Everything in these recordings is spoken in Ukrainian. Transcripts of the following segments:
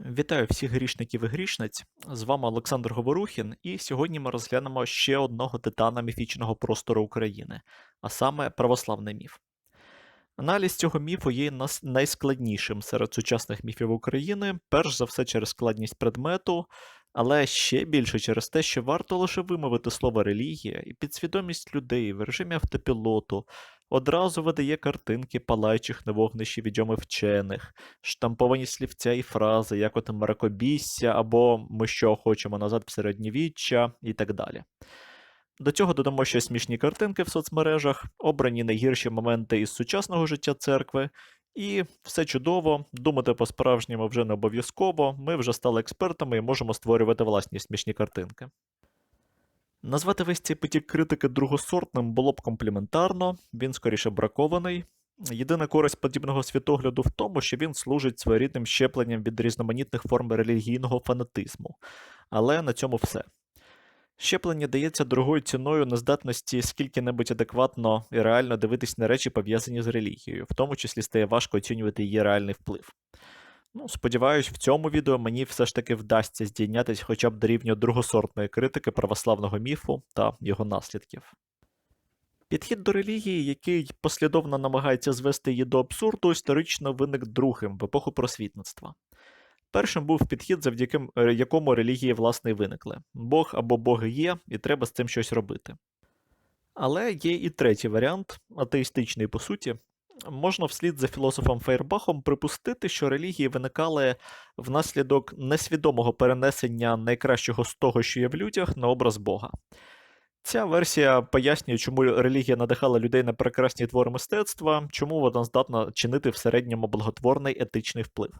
Вітаю всіх грішників і грішниць. З вами Олександр Говорухін, і сьогодні ми розглянемо ще одного титана міфічного простору України, а саме православний міф. Аналіз цього міфу є найскладнішим серед сучасних міфів України, перш за все через складність предмету, але ще більше через те, що варто лише вимовити слово релігія, і підсвідомість людей в режимі автопілоту одразу видає картинки палаючих на вогнищі відьомих вчених, штамповані слівця і фрази, як от мракобісся, або ми що хочемо назад в середньовіччя і так далі. До цього додамо ще смішні картинки в соцмережах, обрані найгірші моменти із сучасного життя церкви, і все чудово, думати по-справжньому вже не обов'язково, ми вже стали експертами і можемо створювати власні смішні картинки. Назвати весь цей потік критики другосортним було б компліментарно, він скоріше бракований. Єдина користь подібного світогляду в тому, що він служить своєрідним щепленням від різноманітних форм релігійного фанатизму. Але на цьому все. Щеплення дається дорогою ціною нездатності скільки-небудь адекватно і реально дивитись на речі, пов'язані з релігією, в тому числі стає важко оцінювати її реальний вплив. Ну, сподіваюсь, в цьому відео мені все ж таки вдасться здійнятись хоча б до рівня другосортної критики православного міфу та його наслідків. Підхід до релігії, який послідовно намагається звести її до абсурду, історично виник другим в епоху просвітництва. Першим був підхід, завдяки е, якому релігії власне виникли. Бог або боги є, і треба з цим щось робити. Але є і третій варіант, атеїстичний по суті. Можна вслід за філософом Фейербахом припустити, що релігії виникали внаслідок несвідомого перенесення найкращого з того, що є в людях, на образ Бога. Ця версія пояснює, чому релігія надихала людей на прекрасні твори мистецтва, чому вона здатна чинити в середньому благотворний етичний вплив.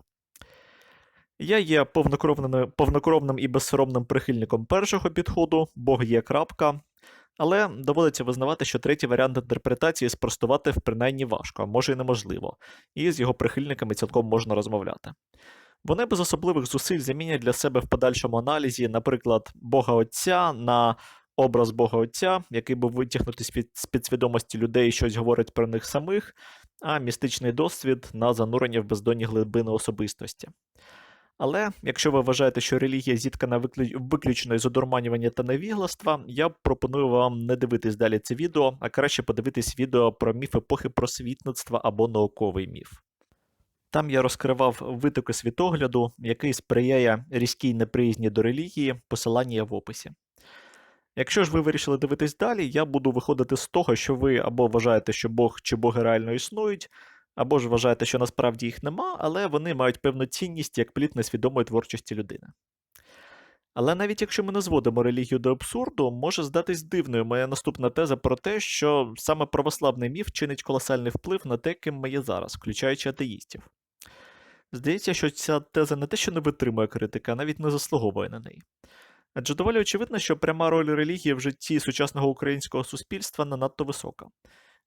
Я є повнокровним, повнокровним і безсоромним прихильником першого підходу, Бог є крапка. Але доводиться визнавати, що третій варіант інтерпретації спростувати принаймні важко, а може й неможливо, і з його прихильниками цілком можна розмовляти. Вони без особливих зусиль замінять для себе в подальшому аналізі, наприклад, Бога Отця на образ Бога Отця, який був витягнутий з підсвідомості людей і щось говорить про них самих, а містичний досвід на занурення в бездонні глибини особистості. Але якщо ви вважаєте, що релігія зіткана виклю- виключно із одурманювання та невігластва, я пропоную вам не дивитись далі це відео, а краще подивитись відео про міф епохи просвітництва або науковий міф. Там я розкривав витоки світогляду, який сприяє різкій неприязні до релігії, посилання в описі. Якщо ж ви вирішили дивитись далі, я буду виходити з того, що ви або вважаєте, що Бог чи боги реально існують, або ж вважаєте, що насправді їх нема, але вони мають певну цінність як плід несвідомої творчості людини. Але навіть якщо ми не зводимо релігію до абсурду, може здатись дивною моя наступна теза про те, що саме православний міф чинить колосальний вплив на те, ким ми є зараз, включаючи атеїстів. Здається, що ця теза не те, що не витримує критики, а навіть не заслуговує на неї. Адже доволі очевидно, що пряма роль релігії в житті сучасного українського суспільства не надто висока.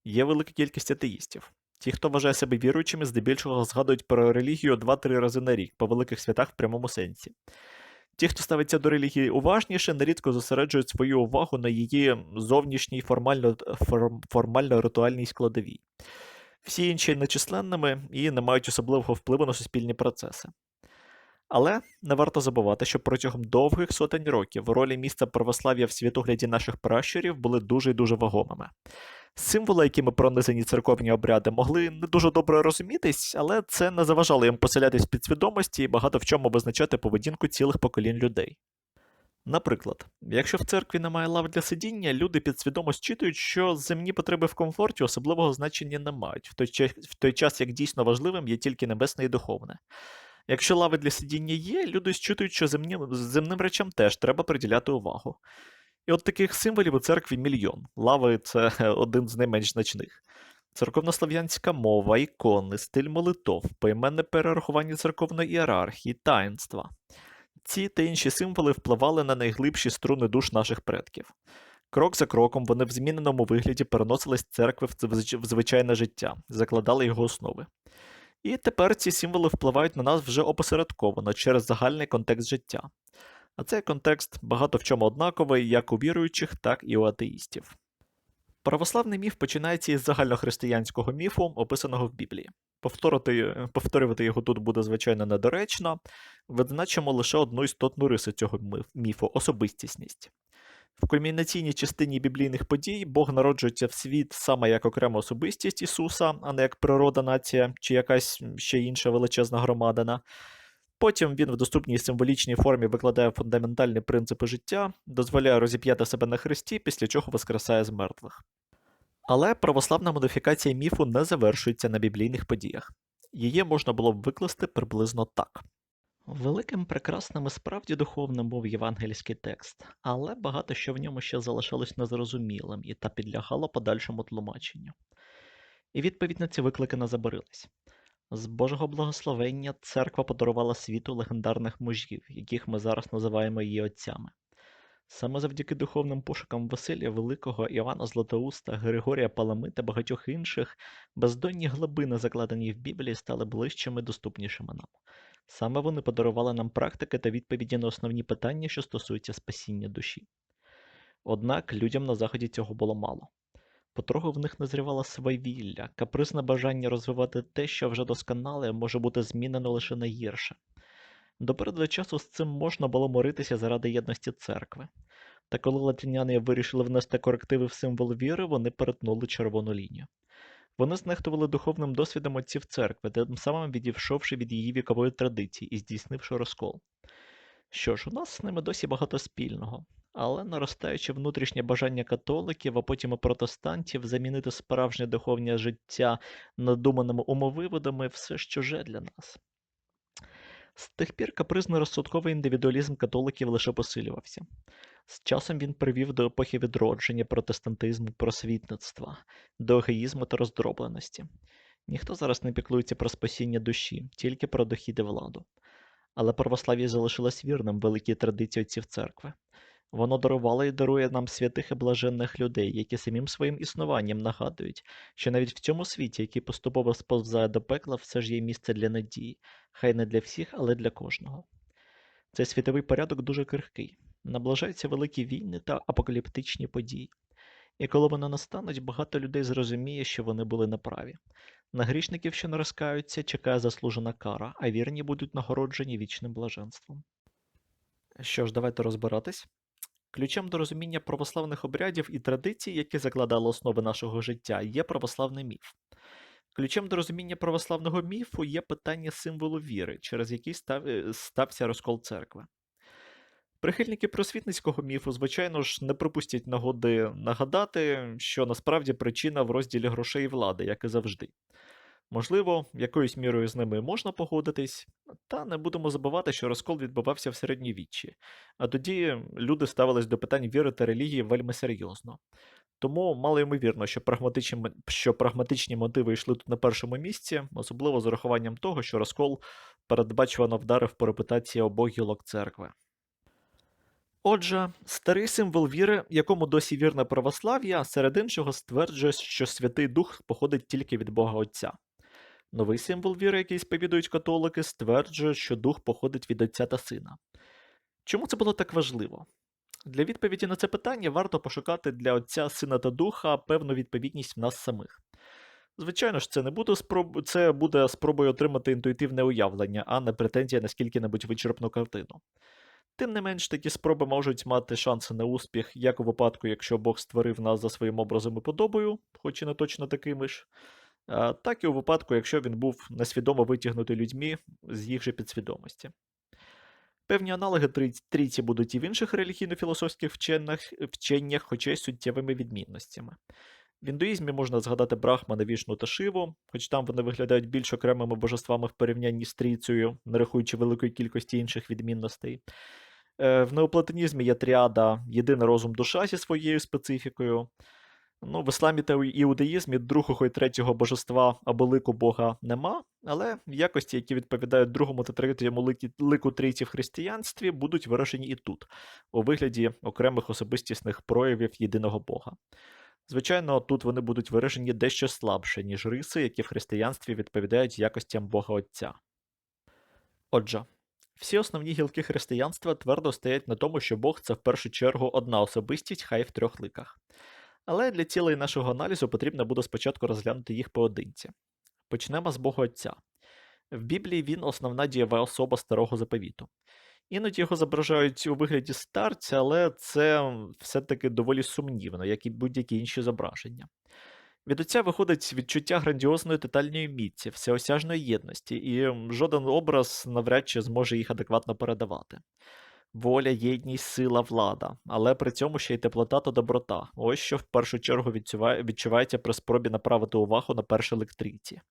Є велика кількість атеїстів. Ті, хто вважає себе віруючими, здебільшого згадують про релігію 2-3 рази на рік по великих святах в прямому сенсі. Ті, хто ставиться до релігії уважніше, нерідко зосереджують свою увагу на її зовнішній формально, ритуальній складовій. Всі інші нечисленними і не мають особливого впливу на суспільні процеси. Але не варто забувати, що протягом довгих сотень років ролі місця православ'я в світогляді наших пращурів були дуже і дуже вагомими. Символи, якими пронизані церковні обряди, могли не дуже добре розумітись, але це не заважало їм поселятись в підсвідомості і багато в чому визначати поведінку цілих поколінь людей. Наприклад, якщо в церкві немає лав для сидіння, люди підсвідомо считують, що земні потреби в комфорті особливого значення не мають, в той, час, в той час як дійсно важливим є тільки небесне і духовне. Якщо лави для сидіння є, люди считують, що земні, земним речам теж треба приділяти увагу. І от таких символів у церкві мільйон. Лави це один з найменш значних. Церковнослов'янська мова, ікони, стиль молитов, поіменне перерахування церковної ієрархії, таїнства. Ці та інші символи впливали на найглибші струни душ наших предків. Крок за кроком вони в зміненому вигляді переносились церкви в звичайне життя, закладали його основи. І тепер ці символи впливають на нас вже опосередковано через загальний контекст життя. А цей контекст багато в чому однаковий як у віруючих, так і у атеїстів. Православний міф починається із загальнохристиянського міфу, описаного в Біблії. Повторити, повторювати його тут буде, звичайно, недоречно. відзначимо лише одну істотну рису цього міфу особистісність. В кульмінаційній частині біблійних подій Бог народжується в світ саме як окрема особистість Ісуса, а не як природа, нація чи якась ще інша величезна громадина. Потім він в доступній символічній формі викладає фундаментальні принципи життя, дозволяє розіп'яти себе на хресті, після чого воскресає з мертвих. Але православна модифікація міфу не завершується на біблійних подіях. Її можна було б викласти приблизно так. Великим прекрасним і справді духовним був євангельський текст, але багато що в ньому ще залишалось незрозумілим і та підлягало подальшому тлумаченню. І відповідь на ці виклики не забарились. З Божого благословення церква подарувала світу легендарних мужів, яких ми зараз називаємо її отцями. Саме завдяки духовним пошукам Василія Великого, Івана Златоуста, Григорія Палами та багатьох інших, бездонні глибини, закладені в Біблії, стали ближчими доступнішими нам. Саме вони подарували нам практики та відповіді на основні питання, що стосуються спасіння душі. Однак людям на заході цього було мало. Потроху в них назрівала свавілля, капризне бажання розвивати те, що вже досконале, може бути змінено лише на гірше. До переду часу з цим можна було моритися заради єдності церкви. Та коли латиняни вирішили внести корективи в символ віри, вони перетнули червону лінію. Вони знехтували духовним досвідом отців церкви, тим самим відійшовши від її вікової традиції і здійснивши розкол. Що ж, у нас з ними досі багато спільного, але наростаюче внутрішнє бажання католиків, а потім і протестантів замінити справжнє духовне життя надуманими умовиводами все ж чуже для нас. З тих пір капризно-розсудковий індивідуалізм католиків лише посилювався. З часом він привів до епохи відродження протестантизму, просвітництва, до егоїзму та роздробленості. Ніхто зараз не піклується про спасіння душі, тільки про дохід і владу. Але православ'я залишилось вірним великій традиції отців церкви. Воно дарувало і дарує нам святих і блаженних людей, які самим своїм існуванням нагадують, що навіть в цьому світі, який поступово сповзає до пекла, все ж є місце для надії, хай не для всіх, але для кожного. Цей світовий порядок дуже крихкий, наближаються великі війни та апокаліптичні події. І коли вони настануть, багато людей зрозуміє, що вони були неправі. На грішників, що не розкаються, чекає заслужена кара, а вірні будуть нагороджені вічним блаженством. Що ж, давайте розбиратись. Ключем до розуміння православних обрядів і традицій, які закладали основи нашого життя, є православний міф. Ключем до розуміння православного міфу є питання символу віри, через який став, е, стався розкол церкви. Прихильники просвітницького міфу, звичайно ж, не пропустять нагоди нагадати, що насправді причина в розділі грошей і влади, як і завжди. Можливо, якоюсь мірою з ними можна погодитись, та не будемо забувати, що розкол відбувався в середньовіччі, а тоді люди ставились до питань віри та релігії вельми серйозно. Тому мало ймовірно, що прагматичні, що прагматичні мотиви йшли тут на першому місці, особливо з урахуванням того, що розкол передбачувано вдарив по репутації обох гілок церкви. Отже, старий символ віри, якому досі вірне православ'я, серед іншого стверджує, що Святий Дух походить тільки від Бога Отця. Новий символ віри, який сповідують католики, стверджує, що дух походить від Отця та Сина. Чому це було так важливо? Для відповіді на це питання варто пошукати для Отця, Сина та Духа певну відповідність в нас самих. Звичайно ж, це не буде спроб... це буде спробою отримати інтуїтивне уявлення, а не претензія на скільки-небудь вичерпну картину. Тим не менш, такі спроби можуть мати шанси на успіх, як у випадку, якщо Бог створив нас за своїм образом і подобою, хоч і не точно такими ж, так і у випадку, якщо він був несвідомо витягнутий людьми з їх же підсвідомості. Певні аналоги трійці будуть і в інших релігійно-філософських вченнях, хоча й суттєвими відмінностями. В індуїзмі можна згадати Брахмана, Вішну та Шиву, хоч там вони виглядають більш окремими божествами в порівнянні з трійцею, не рахуючи великої кількості інших відмінностей. Е, В неоплатонізмі є тріада єдиний розум душа зі своєю специфікою. Ну, в ісламі та іудаїзмі другого і третього божества або лику Бога нема, але якості, які відповідають другому та третьому лику трійці в християнстві, будуть виражені і тут, у вигляді окремих особистісних проявів єдиного Бога. Звичайно, тут вони будуть виражені дещо слабше, ніж риси, які в християнстві відповідають якостям Бога Отця. Отже, всі основні гілки християнства твердо стоять на тому, що Бог це в першу чергу одна особистість, хай в трьох ликах. Але для цілей нашого аналізу потрібно буде спочатку розглянути їх поодинці. Почнемо з Бога Отця. В Біблії він основна дієва особа старого заповіту. Іноді його зображають у вигляді старця, але це все-таки доволі сумнівно, як і будь-які інші зображення. Від отця виходить відчуття грандіозної тотальної міці, всеосяжної єдності, і жоден образ навряд чи зможе їх адекватно передавати. Воля, єдність, сила, влада, але при цьому ще й теплота та доброта. Ось що в першу чергу відчувається при спробі направити увагу на першій лектрійці.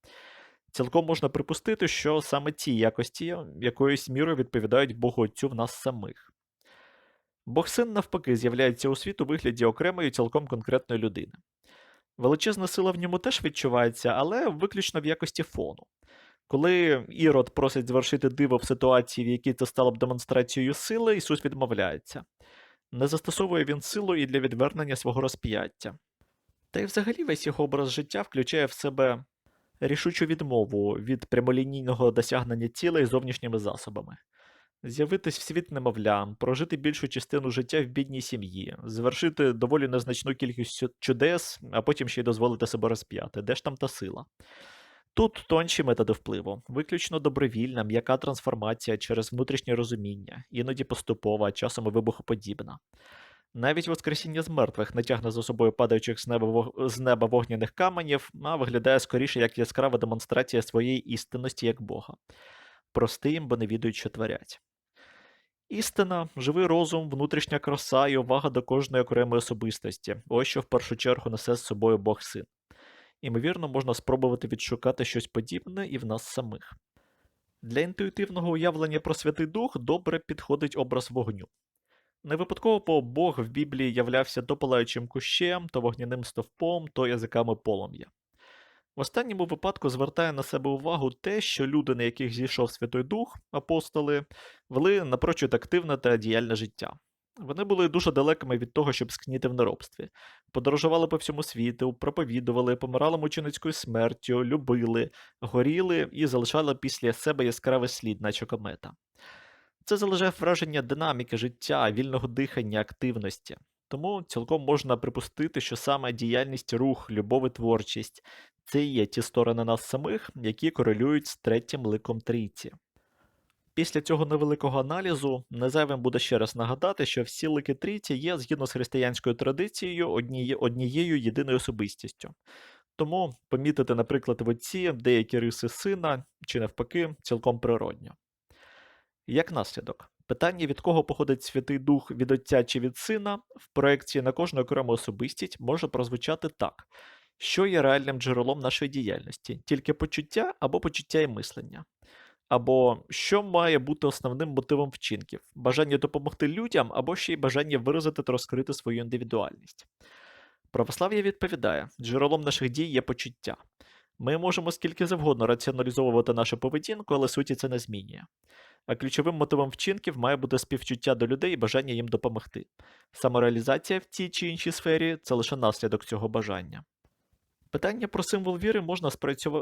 Цілком можна припустити, що саме ці якості якоюсь мірою відповідають Богу Отцю в нас самих. Бог син, навпаки, з'являється у світ у вигляді окремої цілком конкретної людини. Величезна сила в ньому теж відчувається, але виключно в якості фону. Коли Ірод просить звершити диво в ситуації, в якій це стало б демонстрацією сили, Ісус відмовляється. Не застосовує він силу і для відвернення свого розп'яття. Та й взагалі весь його образ життя включає в себе рішучу відмову від прямолінійного досягнення цілей зовнішніми засобами. З'явитись в світ немовлям, прожити більшу частину життя в бідній сім'ї, звершити доволі незначну кількість чудес, а потім ще й дозволити себе розп'яти. Де ж там та сила? Тут тонші методи впливу, виключно добровільна, м'яка трансформація через внутрішнє розуміння, іноді поступова, часом і вибухоподібна. Навіть воскресіння з мертвих не тягне за собою падаючих з неба з неба вогняних каменів, а виглядає скоріше як яскрава демонстрація своєї істинності як Бога. Прости їм, бо не відають, що творять. Істина, живий розум, внутрішня краса і увага до кожної окремої особистості ось що в першу чергу несе з собою Бог син. Імовірно, можна спробувати відшукати щось подібне і в нас самих. Для інтуїтивного уявлення про Святий Дух добре підходить образ вогню. Не випадково Бог в Біблії являвся то палаючим кущем, то вогняним стовпом, то язиками полум'я. В останньому випадку звертає на себе увагу те, що люди, на яких зійшов Святой Дух, апостоли, вели напрочуд активне та діяльне життя. Вони були дуже далекими від того, щоб скніти в неробстві, подорожували по всьому світу, проповідували, помирали мученицькою смертю, любили, горіли і залишали після себе яскравий слід, наче комета. Це залежає враження динаміки життя, вільного дихання, активності. Тому цілком можна припустити, що саме діяльність, рух, любов і творчість це і є ті сторони нас самих, які корелюють з третім ликом трійці. Після цього невеликого аналізу незайвим буде ще раз нагадати, що всі лики трійці є згідно з християнською традицією одніє, однією єдиною особистістю. Тому помітити, наприклад, в отці деякі риси сина чи навпаки цілком природньо. Як наслідок, питання, від кого походить Святий Дух від Отця чи від Сина, в проекції на кожну окрему особистість може прозвучати так, що є реальним джерелом нашої діяльності, тільки почуття або почуття і мислення. Або що має бути основним мотивом вчинків: бажання допомогти людям, або ще й бажання виразити та розкрити свою індивідуальність. Православ'я відповідає: джерелом наших дій є почуття. Ми можемо скільки завгодно раціоналізовувати нашу поведінку, але суті це не змінює. А ключовим мотивом вчинків має бути співчуття до людей і бажання їм допомогти. Самореалізація в тій чи іншій сфері це лише наслідок цього бажання. Питання про символ віри можна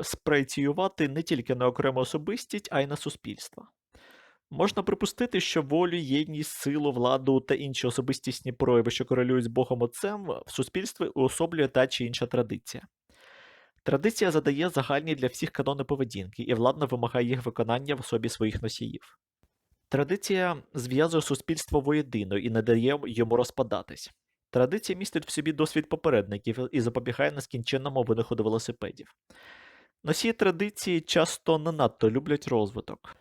спрацювати не тільки на окрему особистість, а й на суспільство. Можна припустити, що волю, єдність, силу, владу та інші особистісні прояви, що корелюють з Богом Отцем, в суспільстві уособлює та чи інша традиція. Традиція задає загальні для всіх канони поведінки і владно вимагає їх виконання в особі своїх носіїв. Традиція зв'язує суспільство воєдино і не дає йому розпадатись. Традиція містить в собі досвід попередників і запобігає нескінченному винаходу велосипедів. Носії традиції часто не надто люблять розвиток,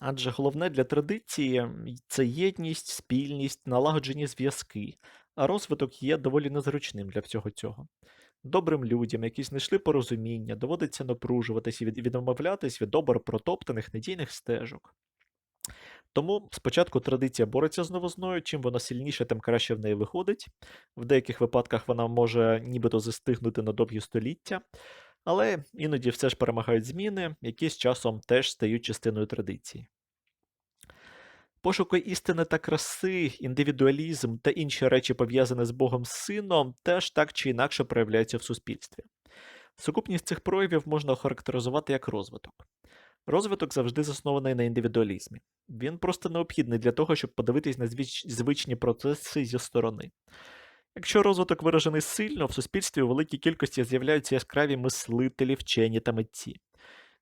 адже головне для традиції це єдність, спільність, налагоджені зв'язки, а розвиток є доволі незручним для всього цього. Добрим людям, які знайшли порозуміння, доводиться напружуватись і відмовлятись від добре протоптаних надійних стежок. Тому спочатку традиція бореться з новозною, чим вона сильніша, тим краще в неї виходить. В деяких випадках вона може нібито застигнути на довгі століття, але іноді все ж перемагають зміни, які з часом теж стають частиною традиції. Пошуки істини та краси, індивідуалізм та інші речі, пов'язані з Богом Сином, теж так чи інакше проявляються в суспільстві. Сукупність цих проявів можна охарактеризувати як розвиток. Розвиток завжди заснований на індивідуалізмі. Він просто необхідний для того, щоб подивитись на звичні процеси зі сторони. Якщо розвиток виражений сильно, в суспільстві у великій кількості з'являються яскраві мислителі, вчені та митці.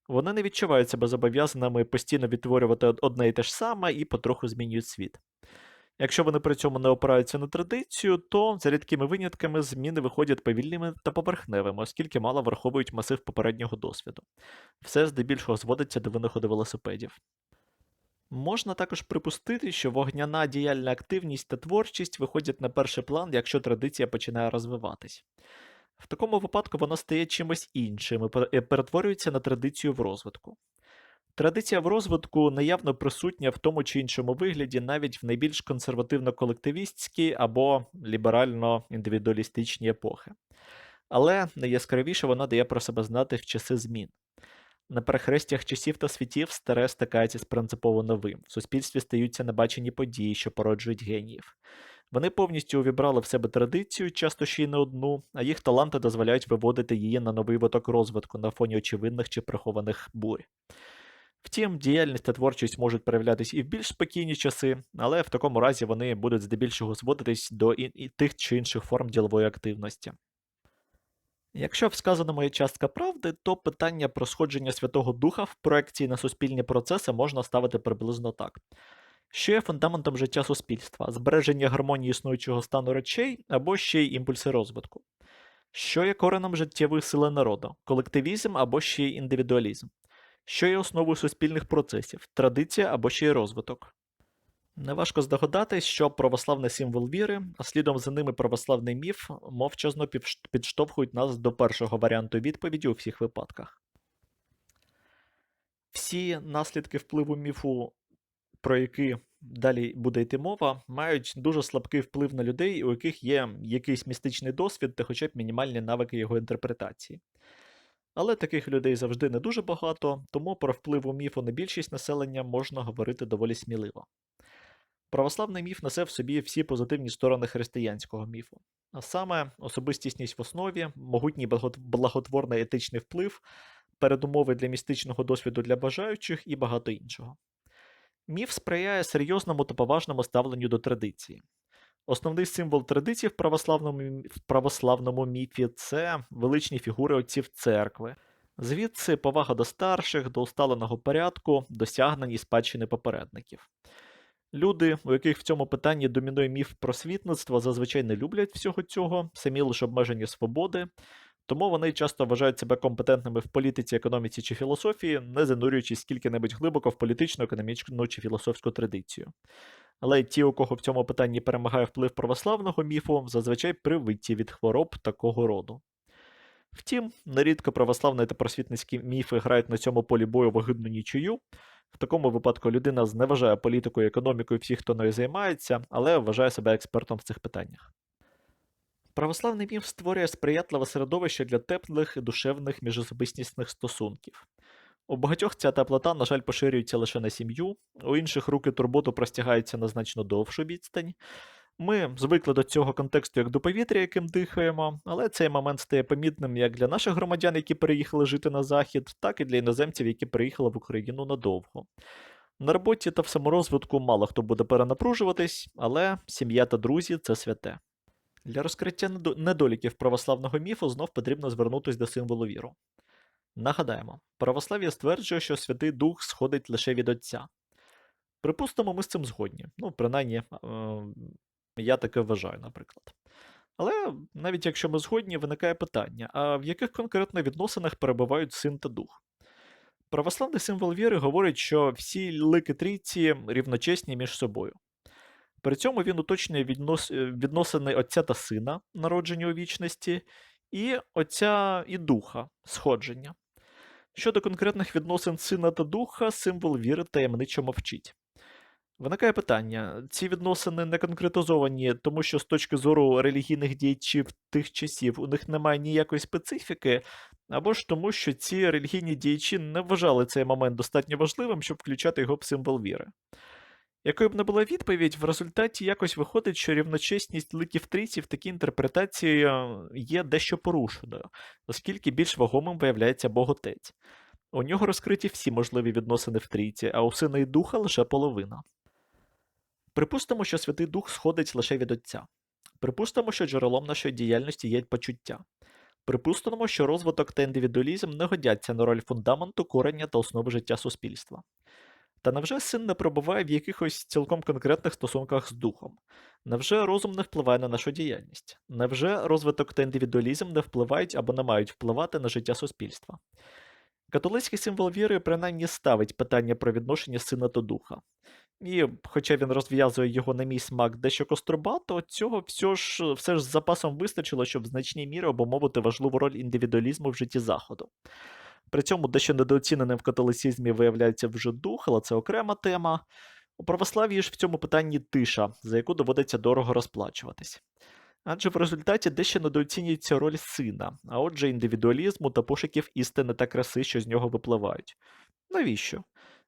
Вони не відчувають себе зобов'язаними постійно відтворювати одне і те ж саме і потроху змінюють світ. Якщо вони при цьому не опираються на традицію, то за рідкими винятками зміни виходять повільними та поверхневими, оскільки мало враховують масив попереднього досвіду. Все здебільшого зводиться до винаходу велосипедів. Можна також припустити, що вогняна діяльна активність та творчість виходять на перший план, якщо традиція починає розвиватись. В такому випадку вона стає чимось іншим і пер- перетворюється на традицію в розвитку. Традиція в розвитку наявно присутня в тому чи іншому вигляді навіть в найбільш консервативно-колективістські або ліберально-індивідуалістичні епохи. Але найяскравіше вона дає про себе знати в часи змін. На перехрестях часів та світів старе стикається з принципово новим. В суспільстві стаються небачені події, що породжують геніїв. Вони повністю увібрали в себе традицію, часто ще й не одну, а їх таланти дозволяють виводити її на новий виток розвитку на фоні очевидних чи прихованих бурь. Втім, діяльність та творчість можуть проявлятись і в більш спокійні часи, але в такому разі вони будуть здебільшого зводитись до і, тих чи інших форм ділової активності. Якщо в сказаному є частка правди, то питання про сходження Святого Духа в проекції на суспільні процеси можна ставити приблизно так. Що є фундаментом життя суспільства, збереження гармонії існуючого стану речей або ще й імпульси розвитку? Що є кореном життєвої сили народу, колективізм або ще й індивідуалізм? Що є основою суспільних процесів, традиція або ще й розвиток? Неважко здогадатись, що православний символ віри, а слідом за ними православний міф мовчазно підштовхують нас до першого варіанту відповіді у всіх випадках. Всі наслідки впливу міфу, про які далі буде йти мова, мають дуже слабкий вплив на людей, у яких є якийсь містичний досвід та хоча б мінімальні навики його інтерпретації. Але таких людей завжди не дуже багато, тому про вплив у міфу на більшість населення можна говорити доволі сміливо. Православний міф несе в собі всі позитивні сторони християнського міфу, а саме особистісність в основі, могутній благотворний етичний вплив, передумови для містичного досвіду для бажаючих і багато іншого. Міф сприяє серйозному та поважному ставленню до традиції. Основний символ традиції в православному, в православному міфі це величні фігури отців церкви. Звідси повага до старших, до усталеного порядку, досягнень і спадщини попередників. Люди, у яких в цьому питанні домінує міф просвітництва, зазвичай не люблять всього цього, самі лише обмежені свободи, тому вони часто вважають себе компетентними в політиці, економіці чи філософії, не занурюючись скільки-небудь глибоко в політичну, економічну чи філософську традицію. Але ті, у кого в цьому питанні перемагає вплив православного міфу, зазвичай привиті від хвороб такого роду. Втім, нерідко православні та просвітницькі міфи грають на цьому полі бою вигідну нічию. В такому випадку людина зневажає політику і економіку і всіх, хто нею займається, але вважає себе експертом в цих питаннях. Православний міф створює сприятливе середовище для теплих і душевних міжособистісних стосунків. У багатьох ця теплота, на жаль, поширюється лише на сім'ю, у інших руки турботу простягаються на значно довшу відстань. Ми звикли до цього контексту як до повітря, яким дихаємо, але цей момент стає помітним як для наших громадян, які переїхали жити на захід, так і для іноземців, які приїхали в Україну надовго. На роботі та в саморозвитку мало хто буде перенапружуватись, але сім'я та друзі це святе. Для розкриття недоліків православного міфу знов потрібно звернутися до символу віру. Нагадаємо, православ'я стверджує, що Святий Дух сходить лише від Отця. Припустимо, ми з цим згодні. Ну, принаймні, е, я таке вважаю, наприклад. Але навіть якщо ми згодні, виникає питання: а в яких конкретно відносинах перебувають син та дух? Православний символ віри говорить, що всі лики трійці рівночесні між собою. При цьому він уточнює віднос... е, відносини Отця та Сина, народження у вічності, і Отця і Духа, сходження. Щодо конкретних відносин сина та духа, символ віри таємничо мовчить. Виникає питання: ці відносини не конкретизовані, тому що з точки зору релігійних діячів тих часів у них немає ніякої специфіки, або ж тому, що ці релігійні діячі не вважали цей момент достатньо важливим, щоб включати його в символ віри. Якою б не була відповідь, в результаті якось виходить, що рівночесність ликів трійці в такій інтерпретації е, є дещо порушеною, оскільки більш вагомим виявляється Боготець. У нього розкриті всі можливі відносини в трійці, а у сина і духа лише половина. Припустимо, що Святий Дух сходить лише від Отця. Припустимо, що джерелом нашої діяльності є почуття. Припустимо, що розвиток та індивідуалізм не годяться на роль фундаменту, корення та основи життя суспільства. Та невже син не перебуває в якихось цілком конкретних стосунках з духом? Невже розум не впливає на нашу діяльність? Невже розвиток та індивідуалізм не впливають або не мають впливати на життя суспільства? Католицький символ віри принаймні ставить питання про відношення сина до духа. І, хоча він розв'язує його на мій смак дещо кострубато, цього все ж все ж з запасом вистачило, щоб в значній мірі обумовити важливу роль індивідуалізму в житті Заходу. При цьому дещо недооціненим в католицизмі виявляється вже дух, але це окрема тема. У православ'ї ж в цьому питанні тиша, за яку доводиться дорого розплачуватись. Адже в результаті дещо недооцінюється роль сина, а отже, індивідуалізму та пошуків істини та краси, що з нього випливають. Навіщо?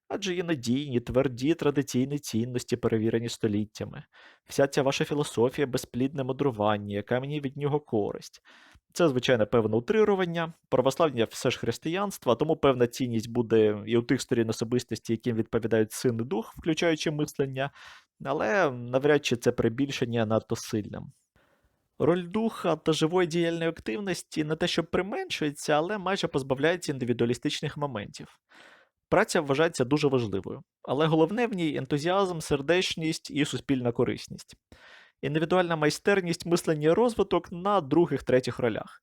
Адже є надійні, тверді традиційні цінності, перевірені століттями. Вся ця ваша філософія безплідне мудрування, яка мені від нього користь. Це, звичайно, певне утрирування. Православ'я все ж християнство, тому певна цінність буде і у тих сторін особистості, яким відповідають син і дух, включаючи мислення, але навряд чи це прибільшення надто сильним. Роль духа та живої діяльної активності не те, що применшується, але майже позбавляється індивідуалістичних моментів. Праця вважається дуже важливою, але головне в ній ентузіазм, сердечність і суспільна корисність. Індивідуальна майстерність мислення і розвиток на других-третіх ролях.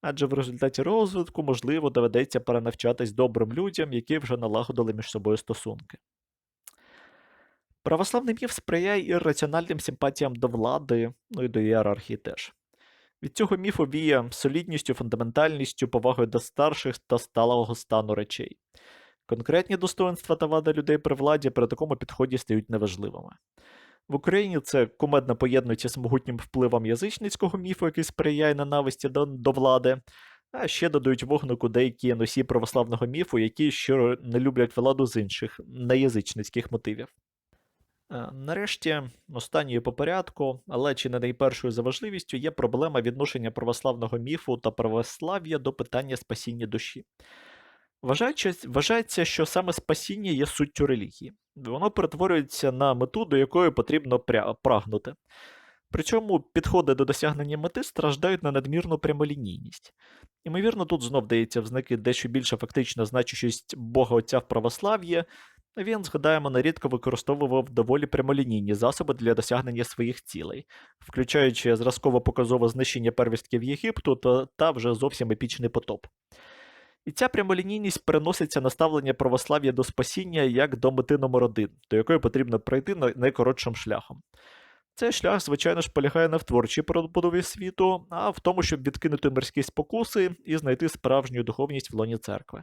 Адже в результаті розвитку, можливо, доведеться перенавчатись добрим людям, які вже налагодили між собою стосунки. Православний міф сприяє ірраціональним симпатіям до влади, ну і до ієрархії теж. Від цього міфу віє солідністю, фундаментальністю, повагою до старших та сталого стану речей. Конкретні достоинства та вади людей при владі при такому підході стають неважливими. В Україні це кумедно поєднується з могутнім впливом язичницького міфу, який сприяє ненависті до, до влади, а ще додають вогнику деякі носії православного міфу, які щиро не люблять владу з інших неязичницьких мотивів. Е, нарешті, останньою по порядку, але чи не найпершою за важливістю, є проблема відношення православного міфу та православ'я до питання спасіння душі. Вважається, що саме спасіння є суттю релігії, воно перетворюється на мету, до якої потрібно прагнути. Причому підходи до досягнення мети страждають на надмірну прямолінійність. Імовірно, тут знов дається в знаки дещо більше фактична значущість Бога Отця в православ'ї, він, згадаємо, нерідко використовував доволі прямолінійні засоби для досягнення своїх цілей, включаючи зразково показове знищення первістків Єгипту та вже зовсім епічний потоп. І ця прямолінійність переноситься на ставлення православ'я до спасіння як до мети номер один, до якої потрібно пройти найкоротшим шляхом. Цей шлях, звичайно ж, полягає не в творчій перебудові світу, а в тому, щоб відкинути мирські спокуси і знайти справжню духовність в лоні церкви.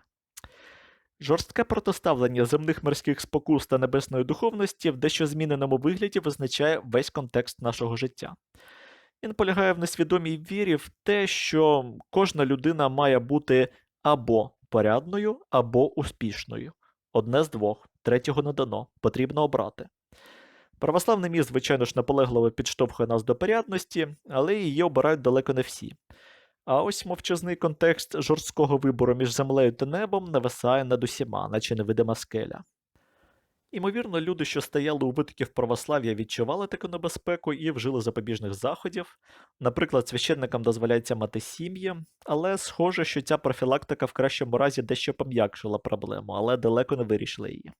Жорстке протиставлення земних морських спокус та небесної духовності в дещо зміненому вигляді визначає весь контекст нашого життя. Він полягає в несвідомій вірі в те, що кожна людина має бути або порядною, або успішною. Одне з двох, третього не дано, потрібно обрати. Православний міст, звичайно ж, наполегливо підштовхує нас до порядності, але її обирають далеко не всі. А ось мовчазний контекст жорсткого вибору між землею та небом нависає над усіма, наче невидима скеля. Імовірно, люди, що стояли у витоків православ'я, відчували таку небезпеку і вжили запобіжних заходів. Наприклад, священникам дозволяється мати сім'ї, але схоже, що ця профілактика в кращому разі дещо пом'якшила проблему, але далеко не вирішила її.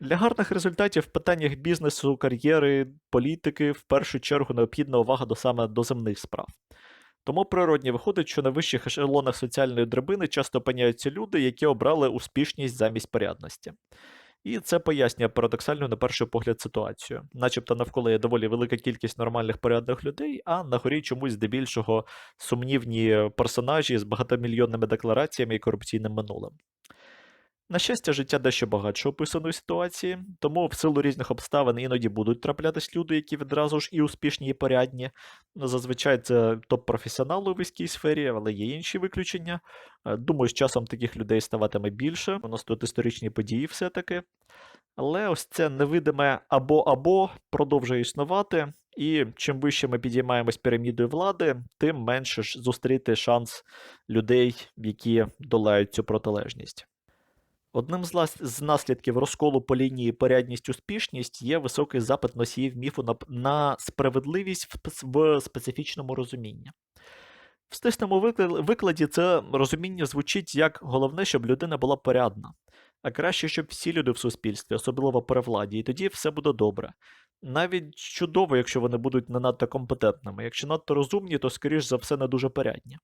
Для гарних результатів в питаннях бізнесу, кар'єри, політики в першу чергу необхідна увага до саме до земних справ. Тому природні виходить, що на вищих ешелонах соціальної драбини часто опиняються люди, які обрали успішність замість порядності. І це пояснює парадоксальну, на перший погляд, ситуацію. Начебто навколо є доволі велика кількість нормальних порядних людей, а на горі чомусь здебільшого сумнівні персонажі з багатомільйонними деклараціями і корупційним минулим. На щастя, життя дещо багатше описаної ситуації, тому в силу різних обставин іноді будуть траплятись люди, які відразу ж і успішні, і порядні. Зазвичай це топ-професіонали у війській сфері, але є інші виключення. Е, думаю, з часом таких людей ставатиме більше, у нас тут історичні події все-таки. Але ось це невидиме або-або продовжує існувати, і чим вище ми підіймаємось пірамідою влади, тим менше ж зустріти шанс людей, які долають цю протилежність. Одним з наслідків розколу по лінії порядність успішність є високий запит носіїв міфу на, на справедливість в, специфічному розумінні. В стисному викладі це розуміння звучить як головне, щоб людина була порядна, а краще, щоб всі люди в суспільстві, особливо при владі, і тоді все буде добре. Навіть чудово, якщо вони будуть не надто компетентними. Якщо надто розумні, то скоріш за все не дуже порядні.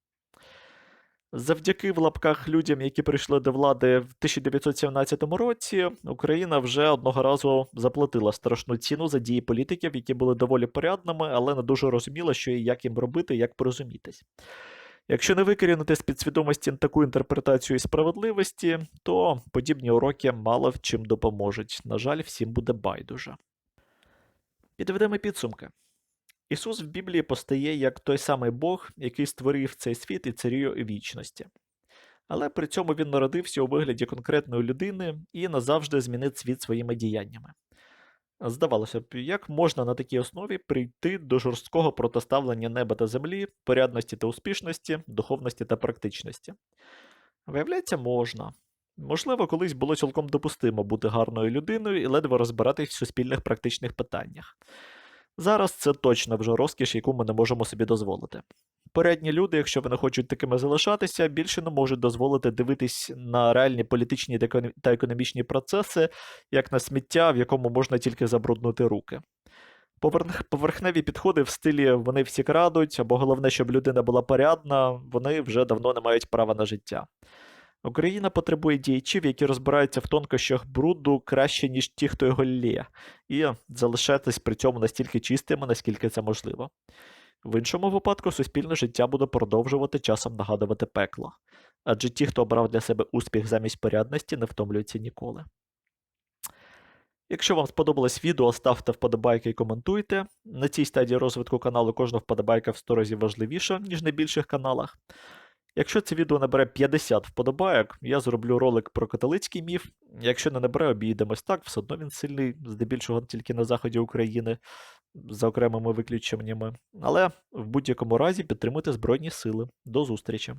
Завдяки в лапках людям, які прийшли до влади в 1917 році, Україна вже одного разу заплатила страшну ціну за дії політиків, які були доволі порядними, але не дуже розуміла, що і як їм робити, як порозумітись. Якщо не викорінити з підсвідомості таку інтерпретацію справедливості, то подібні уроки мало в чим допоможуть. На жаль, всім буде байдуже. Підведемо підсумки. Ісус в Біблії постає як той самий Бог, який створив цей світ і царює у вічності. Але при цьому він народився у вигляді конкретної людини і назавжди змінить світ своїми діяннями. Здавалося б, як можна на такій основі прийти до жорсткого протиставлення неба та землі, порядності та успішності, духовності та практичності? Виявляється, можна. Можливо, колись було цілком допустимо бути гарною людиною і ледве розбиратись в суспільних практичних питаннях. Зараз це точно вже розкіш, яку ми не можемо собі дозволити. Порядні люди, якщо вони хочуть такими залишатися, більше не можуть дозволити дивитись на реальні політичні та економічні процеси, як на сміття, в якому можна тільки забруднити руки. Поверхневі підходи в стилі вони всі крадуть, або головне, щоб людина була порядна, вони вже давно не мають права на життя. Україна потребує діячів, які розбираються в тонкощах бруду краще, ніж ті, хто його лє, і залишатись при цьому настільки чистими, наскільки це можливо. В іншому випадку суспільне життя буде продовжувати часом нагадувати пекло, адже ті, хто обрав для себе успіх замість порядності, не втомлюються ніколи. Якщо вам сподобалось відео, ставте вподобайки і коментуйте. На цій стадії розвитку каналу кожна вподобайка в 100 разів важливіша, ніж на більших каналах. Якщо це відео набере 50 вподобайок, я зроблю ролик про католицький міф. Якщо не набере, обійдемось так, все одно він сильний, здебільшого тільки на заході України, за окремими виключеннями. Але в будь-якому разі підтримуйте Збройні Сили. До зустрічі!